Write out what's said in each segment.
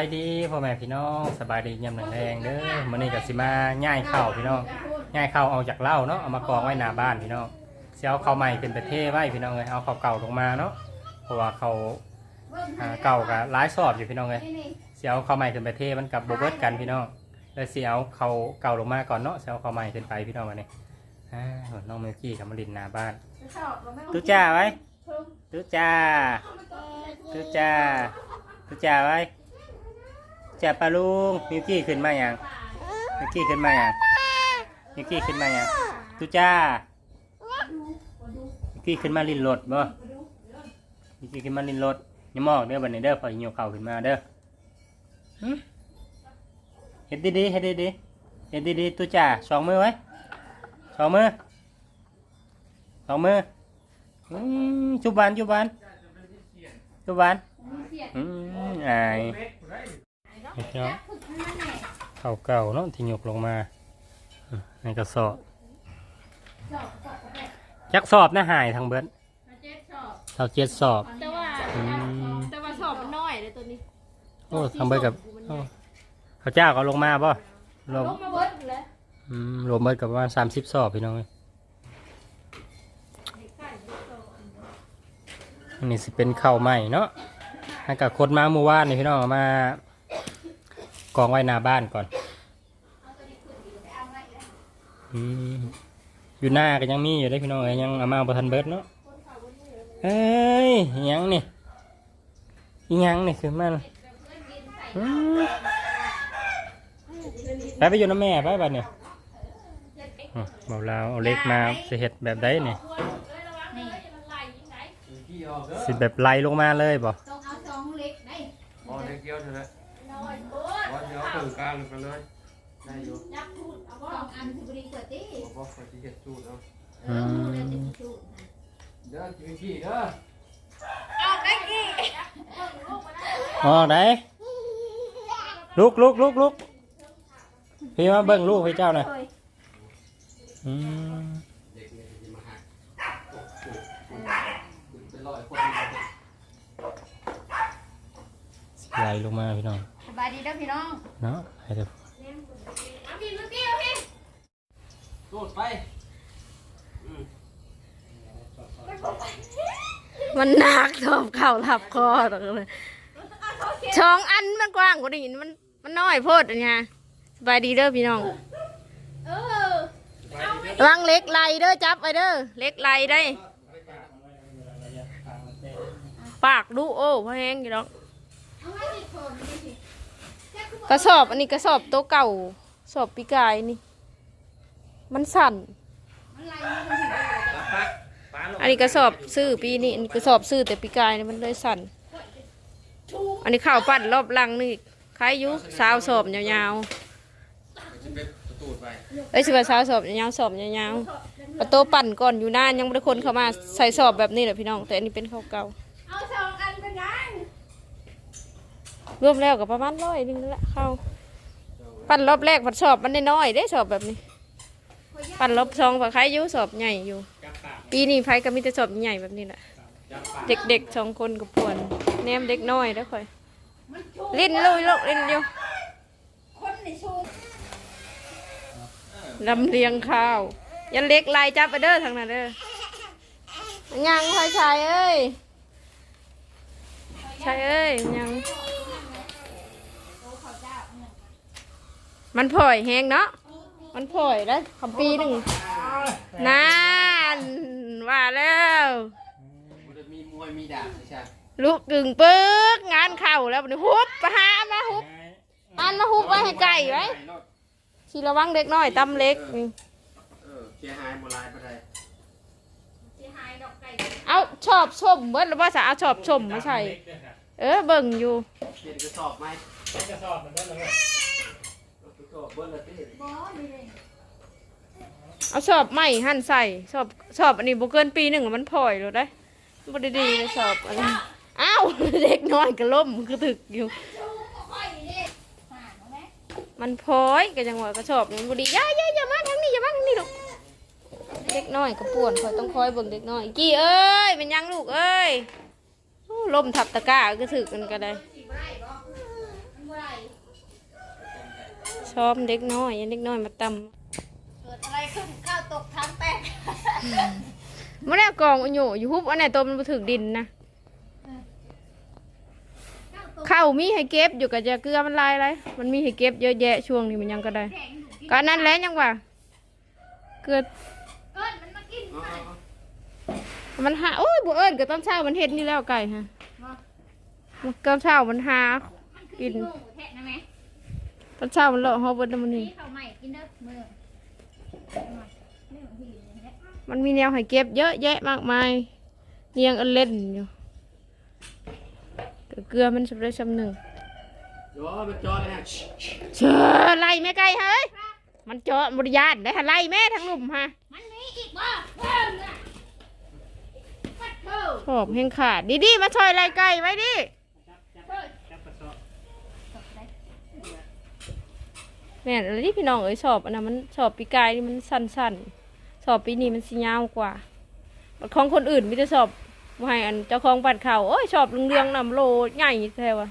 บายดีพ่อแม่พี่น้องสบายดียามแรงเด้อมื้อนี้ก็สิมาย่ายเข้าพี่น้องย่ายเข้าเอาจากเหล้าเนาะเอามากองไว้หน้าบ้านพี่น้องเสิเอาข้าใหม่เป็นประเทศไว้พี่น้องเอ้ยเอาเข้าเก่าลงมาเนาะเพราะว่าเข่าเก่าก็หลายสอบอยู่พี่น้องเอ้ยสิเอาข้าใหม่ขึ้นประเทศมันกับบเบิดกันพี่น้องเลยสิเอาข้าเก่าลงมาก่อนเนาะเสิเอาข้าใหม่ขึ้นไปพี่น้องวันนี้อ่าน้องเมลกี้กับมารินหน้าบ้านตุ๊จ้าไว้ตุ๊จ้าตุ๊จ้าตุ๊จ้าไว้ จ้าปลาลุงมิวกี้ขึ้นมาอย่างมิวกี้ขึ้นมาอย่างมิวกี้ขึ้นมาอย่างตุ๊จ้ามิวกี้ขึ้นมาลินรถบ่มิวกี้ขึ้นมาลินรถอย่ามองเด้อบันนี้เด้อพอหิวเข่าขึ้นมาเด้อเฮ็ดดีๆเฮ็ดดีๆเฮ็ดดีๆตุ๊จ้าสองมือไว้สองมือสองมืออืมจุบานจุบานจุบานอืมอายเนาเข่าเก่าเนาะที่หยกลงมาในกระสอบจักสอบนะหายทางเบิดเท่าเจ็ดสอบแต่ว่าแต่ว่าสอบมันน้อยเลยตัวนี้โอ้ทางเบิดกับเขาเจ้าก็ลงมาป่ะลงมาเบิดเลยอืมรวมเบิดกับประมาณสามสิบสอบพี่น้องนนี้สิเป็นเข้าใหม่เนาะให้กับคนมาเมื่อวานนี่พี่น้องเอามา กองไว้หน้าบ้านก่อนอืมอยู่หน้าก็ยังมีอยู่ได้พี่น้องเอ้ยยังเอามาบทันเบิดเนาะเอ้ยอิหยังนี่อิหยังนี่คือมันอืมไปไปอยู่น้ำแม่ไปบ้านเนี่ยอืมเบาลาวเอาเล็กมาสิเห็ดแบบใดนี่สิแบบไล่ลงมาเลยบ่ ต้องเอาสองเล็กได้บอลเล็กเดียวเท่านั้น รบอลเดียวถึงกลางไปเลย ได้อยู่จับพูดเอาสองอันคือบริเกิดดิบอกบอกไปที่เห็ดสูตรเอาเออพูดเลยจะสูตรนะเด้อกินขี้เด้ออ๋อได้ลุกลุกลุกลุกพี่มาเบิ่งลูกพี่เจ้าหน่อยอืมเด็กเนี่ยจะมาหักเป็นร้อยคนไหลลงมาพี่น้องสบายดีเด้อพี่น้องเนาะให้เถอะเอาพี่เมื่อกี้เอาพี่สูตรไปมันหนักสอบเข่าหลับคอตรงเลยช่องอันมันกว้างกว่านี้มันมันน้อยโพดอันเนี้ยสบายดีเด้อพี่น้องเออระวังเล็กไหลเด้อจับไว้เด้อเล็กไหลได้ ปากดูโอ้พ่อแห้งอยู่ดอก กระสอบอันนี้กระสอบโต๊ะเก่าสอบปีกายนี่ มันสั่น อันนี้กระสอบซื้อปีนี้อันนี้กระสอบซื้อแต่ปีกายนี่มันเลยสั่น อันนี้ข้าวปั้นรอบลังนี่ขายอยุสาวสอบยาวๆเอ้ยสิว่าสาวสอบยาวๆสอบยาวๆประตูปั่นก่อนอยู่นานยังไม่ได้คนเข้ามาใส่สอบแบบนี้แหละพี่น้อง แต่อันนี้เป็นข้าวเก่า เอาสองอันเป็นไง รวมแล้วกับประมาณร้อยหนึงนั่นแหละข้าวปั่นรอบแรกผัดสอบมันน้อยๆได้สอบแบบนี้ ปั่นรอบสองผัดขายอยุสอบใหญ่อยู่ปีนี้ไฟก็มีแต่สอบใหญ่แบบนี้แหละเด็กๆสองคนกับปวนแนมเด็กน้อยแล้วค่อยมันชูเล่นเลยลูกเล่นเดียวคนในชูลำเลียงข้าว ยันเล็กลายจับไปเด้อทางนั้นเด้อยังพอยชายเอ้ยชายเอ้ยยัง มันพ่อยแหงเนาะ มันพ่อยแล้วคำปีหนึ่งนานว่าแล้วมันจะมีมวยมีดาบใช่ลูกกึ่งปึ๊กงานเข่าแล้วบัดนี้ฮุบไปหามาฮุบอันมาฮุบไว้ให้ไก่ไว้ทีระวังเด็กน้อยตำเล็กนี่เออเสียหายโบราณไปได้เสียหายดอกไก่เอาชอบชมเบิ้ลหรือว่าจะเอาชอบชมมาใส่เออเบิ่งอยู่เห็นกระสอบไหมกระสอบมันก็เลยกระส อบเบิ้ลละที่บอสเลยเอาชอบใหม่หั่นใส่ชอบชอบอันนี้บ่เกินปีหนึ่งมันพลอยเลยได้บ่ได้ดีเลยชอบอันนี้อ้าวเด็กน้อยก็ล้มคือถึกอยู่ชูก็ค่อยดิหาเอาไหมมันพลอยก็จังหวะก็ชอบนี่มันบ่ดีอย่าอย่าอย่ามาทางนี้อย่ามาทางนี้ลูกเด็กน้อยก็ป่วนคอยต้องคอยเบิ่งเด็กน้อยกี้เอ้ยเป็นยังลูกเอ้ยโอ้ล้มทับตะกร้าก็ถึกกันก็ได้ สิบไร่บ่ ม ซ้อมเด็กน้อยเด็กน้อยมาตำเกิดอะไรขึ้นข้าวตกทางแตกไม่ได้เอากองอันอยู่อยู่ฮุบอันไหนตัวมันบ่ถึกดินนะข้าวตกข้าวมีให้เก็บอยู่กับจะเกลือมันลายอะไรมันมีให้เก็บเยอะแยะช่วงนี้มันยังก็ได้แข็งอยู่กินก็อันนั้นแหล้วยังว่าเกลือเอิ้นมันมากินเอาไปเอาเอามันหาโอ้ยบ่เอิ้นก็ตอนเช้ามันเฮ็ดนี่แล้วไก่ฮะมันตอนเช้ามันหามันคือกินโง่แท้นะแม่ ตอนเช้ามันเลาะฮอเบิดแล้วมันนี่นี่ ข้าวใหม่กินเด้อมือนี่ของพี่นี่แหละมันมีแนวให้เก็บเยอะแยะมากมายเรียงอันเล่นอยู่ก็เกลือมันสำเร็จสำหนึ่งเดี๋ยวมันจอเลยฮะเชื่อไล่แม่ไก่เฮ้ย มันเจาะบริยานได้ฮะไล่แม่ทั้งหลุมฮะมันมีอีกบ่เพิ่มอะปัดเพิ่ม ขอบแห้งขาดดีๆมาช่วยไล่ไก่ไว้ดิ เพิ่ม จับกระสอบ ตกได้ แม่นอะไรที่พี่น้องเอ้ยสอบอันนั้นมันสอบปีกายนี่มันสั้นๆสอบปีนี้มันสิยาวกว่าบัดของคนอื่นไมแต่จะสอบบ่ให้อันเจ้าของปัดเข่าโอ้ยสอบเรื่องๆนำโลใหญ่แท้วะ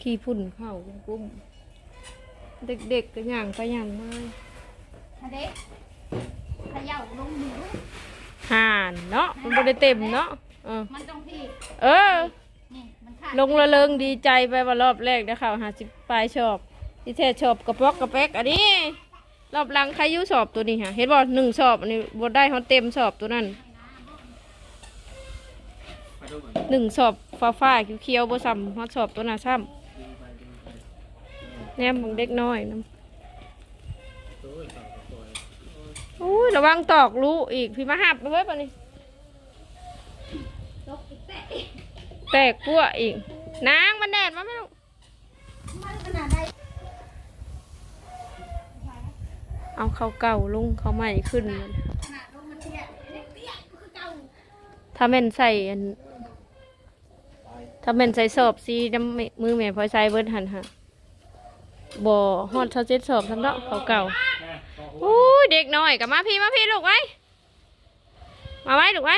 ขี้พุ่นเข้ากุ้มๆเด็กๆก็ย่างไปย่างมาถ้าเด็กเขย่าลงมือห่านเนาะมันบ่ได้เต็มเนาะเออมันต้องพี่เออนี่มันขาด ลงละเริงดีใจไปว่ารอบแรกนะข่าวหาสิบปลายชอบที่แท้ชอบกระปอกกระแป๊กอันนี้รอบหลังใครยุสอบตัวนี้ฮะเห็นบ่หนึ่งสอบอันนี้บได้เขาเต็มสอบตัวนั้นหนึ่งสอบฟ้าฟ้าเขียวๆบ่ซ้ำเขาสอบตัวน่ะซ้ำแนมของเด็กน้อยนะโอ้ยสาวกับตัวเลยอุ้ยระวังตอกลูกอีกพี่มาหับด้วยป่ะนี่ ตกอีกแต่ แตกปั้วอีก นางมันแดดมาไม่รู้เอาเขาเก่าลงเขาใหม่ขึ้นมันถ้าแม่นใส่อันถ้าแม่นใส่สอบสีน้ำมือแม่พอใส่เบิดหันฮะบ่อฮอดเท่าเจ็ดสอบสำเนาะเขาเก่านะขอหัวอู้ยเด็กน้อยกับมาพี่มาพี่ลูกไว้ มาไว้ลูกไว้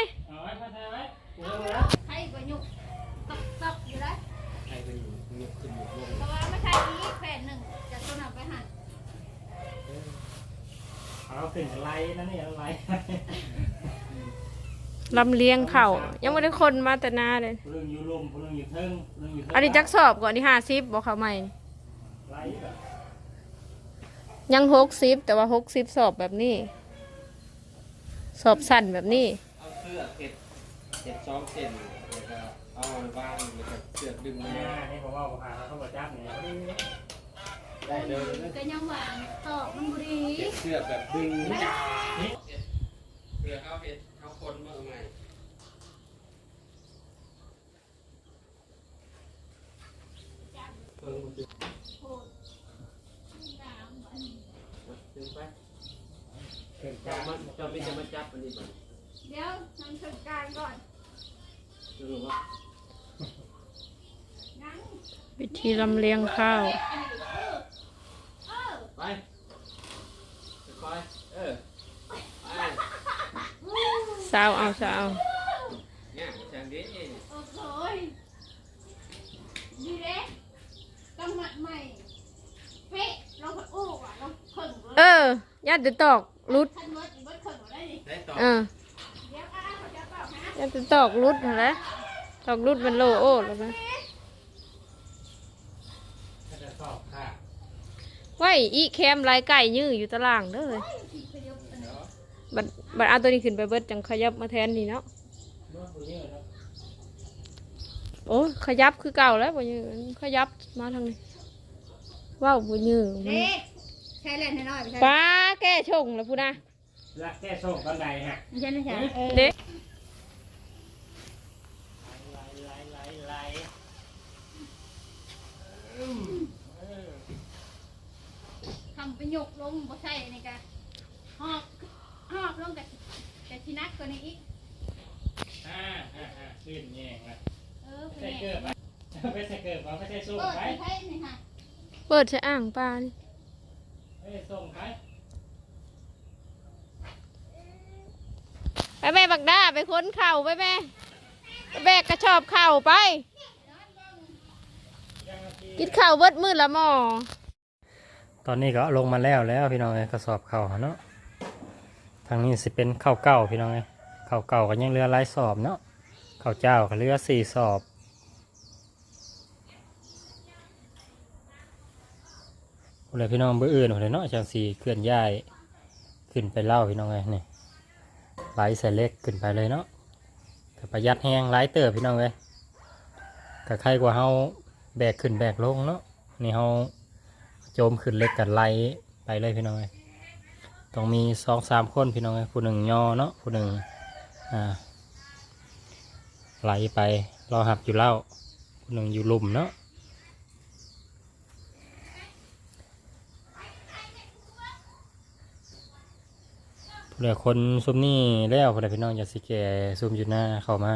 แต่ว่าไม่ใช่อีกแผ่นหนึ่งจะต้นเอาไปหั่นเอาขึ้นไล่นั่นนี่ไล่ลำเลียงเข่ายังไม่ได้คนมาแต่นาเลย เรื่องอยู่ลมเรื่องอยู่เทิงเรื่องอยู่เทิงอันนี้จักสอบก่อนที่ห้าสิบบอกเขาใหม่ไล่แบบยังหกสิบแต่ว่าหกสิบสอบแบบนี้ สอบสั้นแบบนี้ เอาเสื้อเห็ดเห็ดซ้อมเส้นแล้วก็เอาวางแล้วก็เสือกดึงมาเนี่ยนี่ผมว่าผมพาเขากเนี่ยได้เลยก็ยังหวานตอกมันบุรีเห็ดเสื้อแบบดึงเสือกเอาเห็ดเอาคนมาเอาใหม่เพิ่งมาดึงดึงไปจับมาจะไม่จะมาจับอันนี้บ่เดี๋ยวทำสงการก่อนดูว่างั้น วิธีลำเลียงข้าวเออเออไปค่อยๆเออไปสาวเอาสาวเนี่ยแสงดีโอ้โหยดีเด้ต้องมัดใหม่เป๊ะเราผัดอู้อะเราเข่งเลเอยอญาติจะตอกรุดท่านเมิดอีเมิดเข่งได้ดิได้ต่อเออเดี๋ยวป้าเขาจะเปล่าฮะญาติจะตอกรุดเหรอตอกรุดมันโลโอ้แล้วนะ ก็จะสอบค่ะ ไว้อีแคมลายไก่ยื้ออยู่ตารางเด้อเลยบัดบัดเอาตัวนี้ขึ้นไปเบิดจังขยับมาแทนนี่เนาะเมื่อคุณเยอะแล้วโอ้ยขยับคือเก่าแล้วบ่ยืนขยับมาทางนี้ว้าวบ่ยืนเด็กใช้เล่นให้หน่อยไม่ใช่ป้าแก้ชงแล้วพูดนะและแก้โชคตอนใดฮะไม่ใช่ไม่ใช่เด็กไล่ไล่ไล่ไล่ทำไปยกลงบ่ใช่นี่กะหอบหอบลงแต่แต่ชินักตัวนี้อีกอ่าอ่าอ่าขึ้นแยงละเไม่ใช่เกิดไปไม่ใช่เกิดไปไม่ใช่ส่งไปไเปิดใช้อ่างปานไม่ส่งไปไปแม่บักด้าไปค้นเข่าไปแม่แม่กระชอบเข่าไปกินเข่าวเบิดมืดละหมอ ตอนนี้ก็ลงมาแล้วแล้วพี่น้องไงกระสอบเข่าเนาะทางนี้สิเป็นข้าวเก่าพี่น้องไเข่าเก่าก็ยังเรือลายสอบเนาะข้าวเจ้าก็เรือสี่สอบเลยพี่น้องเบื่ออื่นเลยเนาะจังสีเคลื่อนย้ายขึ้นไปเล่าพี่น้องไงนี่ไหลใส่เล็กขึ้นไปเลยเนาะกับประหยัดแห้งไหลเติบพี่น้องไงกับใครกว่าเฮาแบกขึ้นแบกลงเนาะนี่เฮา จมขึ้นเล็กกันไล่ไปเลยพี่น้องต้องมีสองสามคนพี่น้องผู้หนึ่งย่อเนาะผู้หนึ่งอ่าไหลไปรอหับอยู่เล่าผู้หนึ่งอยู่ลุ่มเนาะผู้เหลือคนซุ่มนี่แล้วผู้เหพี่น้องจะสิแก่ซุ่มอยู่หน้าเข้ามา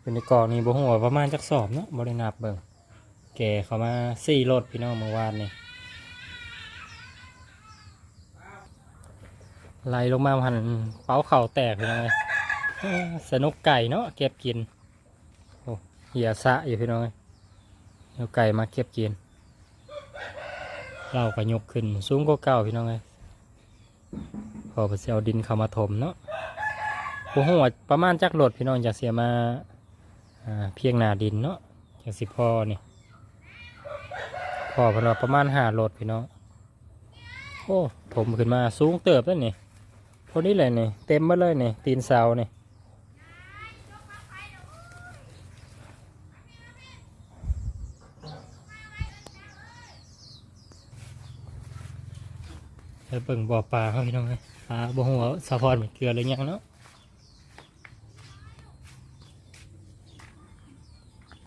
เป็นในกองนี้บ่หัวประมาณจักสอบเนาะบริณาบเบิ่ง แก่เขามาสี่รถพี่น้องเมื่อวานนี่ไล่ลงมาหันเป้าเข่าแตกพี่น้องสนุกไก่เนาะเก็บกินโอ้เหี่ยสะอยู่พี่น้องเอาไก่มาเก็บกิน เราก็ยกขึ้นสูงก็เก่าพี่น้องไงพอไปเสียเดินเข้ามาถมเนาะโอ้โวประมาณจักหลดพี่น้องจะเสียมาเพียงนาดินเนาะจากสิพ่อนี่ พอพนว่ประมาณห้ารถพี่น้องโอ้ผมขึ้นมาสูงเติบแล้วนี่พอนี้เลยนี่เต็มมาเลยนี่ตีนเสาเนี่ยไปเบิ่งบ่อปลาครัพี่น้องไหมปลาบ่อหัวสะพอนเหมือนเกลือเลย่างเนาะ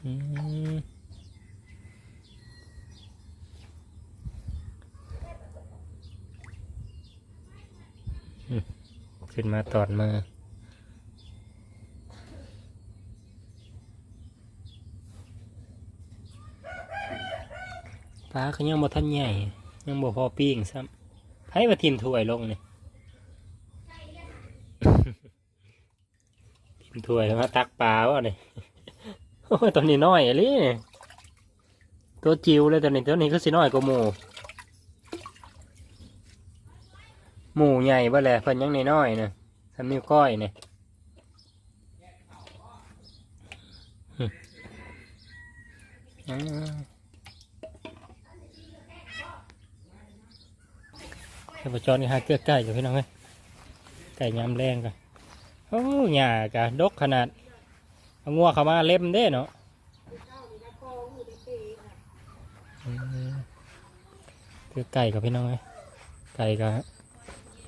อืมึ้นมาตอดมาปลาเขายังบ่ทันใหญ่ ยังบ่พอปิ้งซ้ำใผ่มาทิมถ้วยลงเนี่ยทิมถ้วยมาตักปลาวะเนี่ยโอ้ยตัวนี้น้อยอะไรเนี่ยตัวจิ๋วเลยตัวนี้ตัวนี้ก็สิน้อยกว่าหม หมูใหญ่บ่แหละเพิ่นยังน้อยๆนะทำนิ้วก้อยเนี่ยเจ้าประจอนหาเกลือไก่กับพี่น้องเลยไก่ยำแรงกันโอ้หญ่กะดกขนาดงัวเข้ามาเล็มเด้เนาะเกลือไก่กับพี่น้องเลยไก่กับ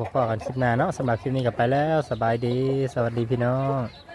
พบกันคลิปหน้าเนาะสำหรับคลิปนี้กับไปแล้ว สบายดี สวัสดีพี่น้อง